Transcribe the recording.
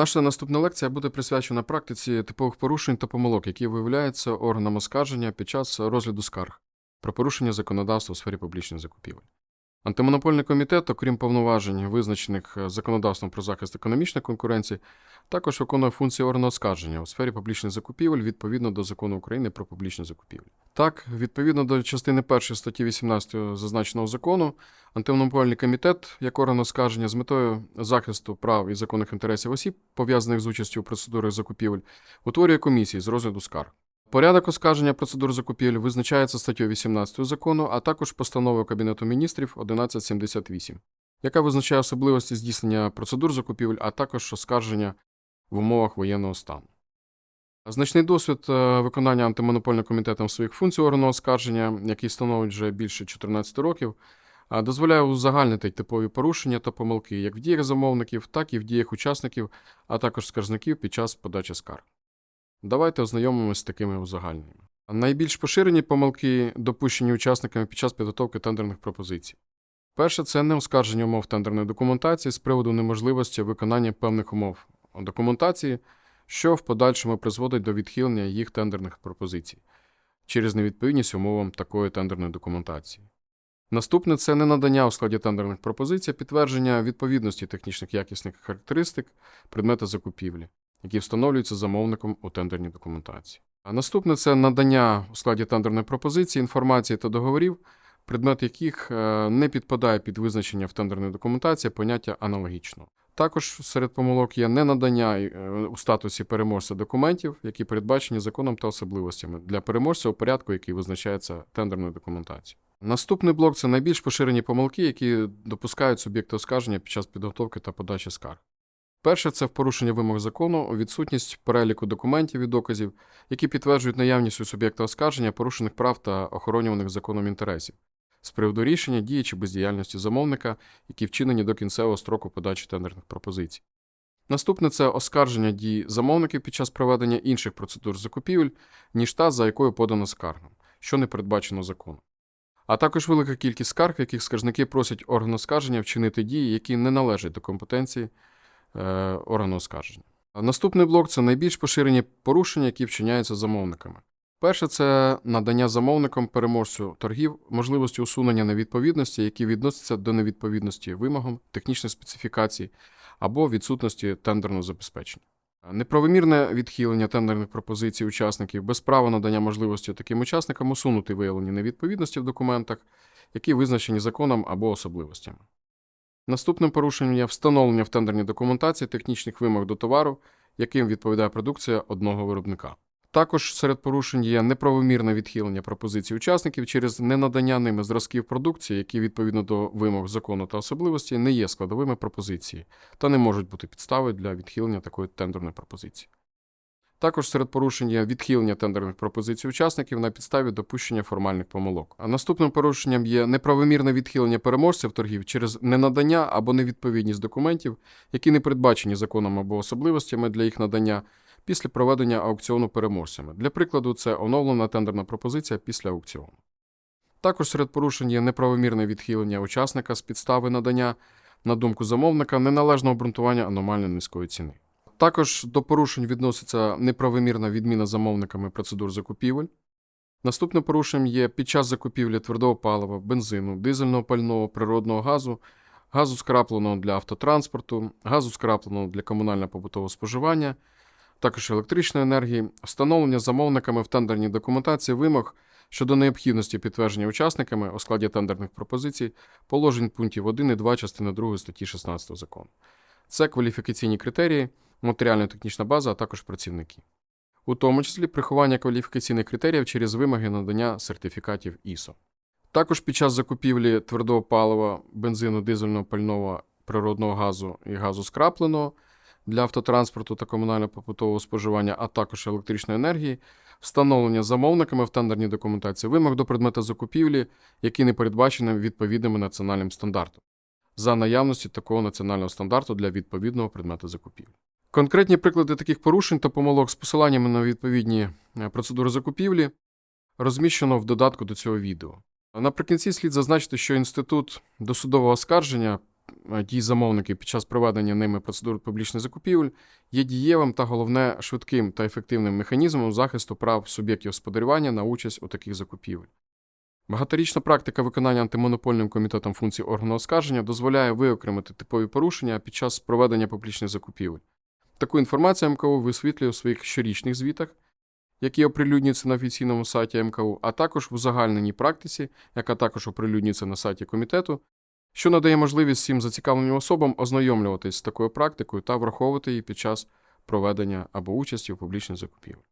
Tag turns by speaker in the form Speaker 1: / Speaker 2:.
Speaker 1: Наша наступна лекція буде присвячена практиці типових порушень та помилок, які виявляються органам оскарження під час розгляду скарг про порушення законодавства у сфері публічних закупівель. Антимонопольний комітет, окрім повноважень, визначених е, законодавством про захист економічної конкуренції, також виконує функції органу оскарження у сфері публічних закупівель відповідно до закону України про публічні закупівлі. Так, відповідно до частини 1 статті 18 зазначеного закону, Антимонопольний комітет, як орган оскарження з метою захисту прав і законних інтересів осіб, пов'язаних з участю у процедурах закупівель, утворює комісії з розгляду скарг. Порядок оскарження процедур закупівель визначається статтею 18 закону, а також постановою Кабінету міністрів 1178, яка визначає особливості здійснення процедур закупівель, а також оскарження в умовах воєнного стану. Значний досвід е, виконання антимонопольним комітетом своїх функцій органу оскарження, який становить вже більше 14 років, дозволяє узагальнити типові порушення та помилки як в діях замовників, так і в діях учасників, а також скаржників під час подачі скарг. Давайте ознайомимося з такими узагальненнями. Найбільш поширені помилки, допущені учасниками під час підготовки тендерних пропозицій. Перше це неоскарження умов тендерної документації з приводу неможливості виконання певних умов документації, що в подальшому призводить до відхилення їх тендерних пропозицій через невідповідність умовам такої тендерної документації. Наступне це ненадання у складі тендерних пропозицій підтвердження відповідності технічних якісних характеристик предмета закупівлі, які встановлюються замовником у тендерній документації. А наступне це надання у складі тендерної пропозиції інформації та договорів, предмет яких е, не підпадає під визначення в тендерній документації поняття аналогічного. Також серед помилок є ненадання е, у статусі переможця документів, які передбачені законом та особливостями для переможця у порядку, який визначається тендерною документацією. Наступний блок це найбільш поширені помилки, які допускають суб'єкти оскарження під час підготовки та подачі скарг. Перше це в порушення вимог закону, відсутність переліку документів і доказів, які підтверджують наявність у суб'єкта оскарження порушених прав та охоронюваних законом інтересів з приводу рішення дії чи бездіяльності замовника, які вчинені до кінцевого строку подачі тендерних пропозицій. Наступне це оскарження дій замовників під час проведення інших процедур закупівель, ніж та, за якою подано скаргу, що не передбачено законом. А також велика кількість скарг, яких скаржники просять орган оскарження вчинити дії, які не належать до компетенції органу оскарження. Наступний блок це найбільш поширені порушення, які вчиняються замовниками. Перше це надання замовникам переможцю торгів можливості усунення невідповідності, які відносяться до невідповідності вимогам, технічних специфікацій або відсутності тендерного забезпечення. Неправомірне відхилення тендерних пропозицій учасників без права надання можливості таким учасникам усунути виявлені невідповідності в документах, які визначені законом або особливостями. Наступним порушенням є встановлення в тендерній документації технічних вимог до товару, яким відповідає продукція одного виробника. Також серед порушень є неправомірне відхилення пропозицій учасників через ненадання ними зразків продукції, які відповідно до вимог закону та особливості не є складовими пропозиції та не можуть бути підстави для відхилення такої тендерної пропозиції. Також серед порушень є відхилення тендерних пропозицій учасників на підставі допущення формальних помилок. А наступним порушенням є неправомірне відхилення переможців торгів через ненадання або невідповідність документів, які не передбачені законом або особливостями для їх надання після проведення аукціону переможцями. Для прикладу, це оновлена тендерна пропозиція після аукціону. Також серед порушень є неправомірне відхилення учасника з підстави надання, на думку замовника, неналежного обґрунтування аномально низької ціни. Також до порушень відноситься неправомірна відміна замовниками процедур закупівель. Наступним порушенням є під час закупівлі твердого палива, бензину, дизельного пального, природного газу, газу скрапленого для автотранспорту, газу скрапленого для комунально-побутового споживання, також електричної енергії, встановлення замовниками в тендерній документації вимог щодо необхідності підтвердження учасниками у складі тендерних пропозицій положень пунктів 1 і 2 частини 2 статті 16 закону. Це кваліфікаційні критерії, матеріально-технічна база, а також працівники. У тому числі приховання кваліфікаційних критеріїв через вимоги надання сертифікатів ISO. Також під час закупівлі твердого палива, бензину, дизельного пального, природного газу і газу скрапленого для автотранспорту та комунально-побутового споживання, а також електричної енергії, встановлення замовниками в тендерній документації вимог до предмета закупівлі, які не передбачені відповідними національним стандартом, за наявності такого національного стандарту для відповідного предмета закупівлі. Конкретні приклади таких порушень та помилок з посиланнями на відповідні е, процедури закупівлі розміщено в додатку до цього відео. Наприкінці слід зазначити, що інститут досудового оскарження е, дій замовників під час проведення ними процедур публічних закупівель є дієвим та головне швидким та ефективним механізмом захисту прав суб'єктів господарювання на участь у таких закупівель. Багаторічна практика виконання антимонопольним комітетом функцій органу оскарження дозволяє виокремити типові порушення під час проведення публічних закупівель. Таку інформацію МКУ висвітлює у своїх щорічних звітах, які оприлюднюються на офіційному сайті МКУ, а також в узагальненій практиці, яка також оприлюднюється на сайті комітету, що надає можливість всім зацікавленим особам ознайомлюватись з такою практикою та враховувати її під час проведення або участі у публічних закупівлях.